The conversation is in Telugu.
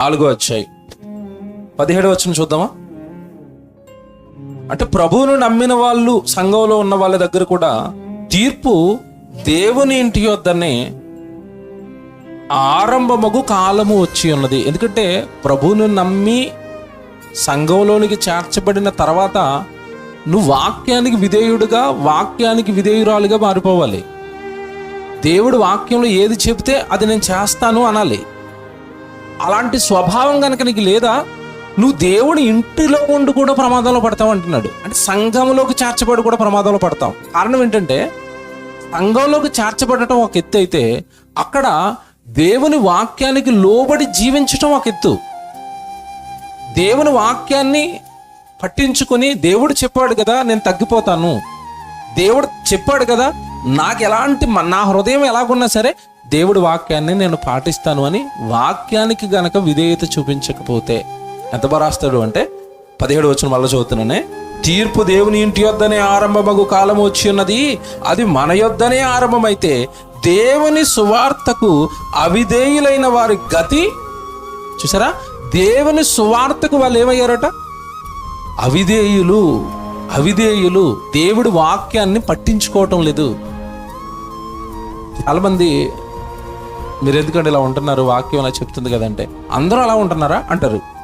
నాలుగో వచ్చాయి పదిహేడు వచ్చిన చూద్దామా? అంటే ప్రభువును నమ్మిన వాళ్ళు సంఘంలో ఉన్న వాళ్ళ దగ్గర కూడా తీర్పు దేవుని ఇంటి వద్దనే ఆరంభమగు కాలము వచ్చి ఉన్నది. ఎందుకంటే ప్రభువును నమ్మి సంఘంలోనికి చేర్చబడిన తర్వాత నువ్వు వాక్యానికి విధేయుడుగా వాక్యానికి విధేయురాలుగా మారిపోవాలి. దేవుడు వాక్యంలో ఏది చెబితే అది నేను చేస్తాను అనాలి. అలాంటి స్వభావం కనుక నీకు లేదా నువ్వు దేవుడి ఇంటిలో ఉండి కూడా ప్రమాదంలో పడతావు అంటున్నాడు. అంటే సంఘంలోకి చేర్చబడి కూడా ప్రమాదంలో పడతాం కారణం ఏంటంటే సంఘంలోకి చేర్చబడటం ఒక ఎత్తు అయితే అక్కడ దేవుని వాక్యానికి లోబడి జీవించటం ఒక ఎత్తు. దేవుని వాక్యాన్ని పట్టించుకొని దేవుడు చెప్పాడు కదా నేను తగ్గిపోతాను. దేవుడు చెప్పాడు కదా నాకు ఎలాంటి మ- నా హృదయం ఎలాగున్నా సరే దేవుడి వాక్యాన్ని నేను పాటిస్తాను అని వాక్యానికి గనక విధేయత చూపించకపోతే ఎంత బాగా రాస్తాడు అంటే పదిహేడు వచ్చిన వల్ల చదువుతున్నానే తీర్పు దేవుని ఇంటి యొద్దనే ఆరంభమగు కాలం వచ్చి ఉన్నది. అది మన యొద్దనే ఆరంభమైతే దేవుని సువార్తకు అవిధేయులైన వారి గతి చూసారా? దేవుని సువార్తకు వాళ్ళు ఏమయ్యారట? అవిధేయులు అవిధేయులు. దేవుడి వాక్యాన్ని పట్టించుకోవటం లేదు. చాలామంది మీరు ఎందుకంటే ఇలా ఉంటున్నారు? వాక్యం అలా చెప్తుంది కదంటే. అందరూ అలా ఉంటున్నారా? అంటారు.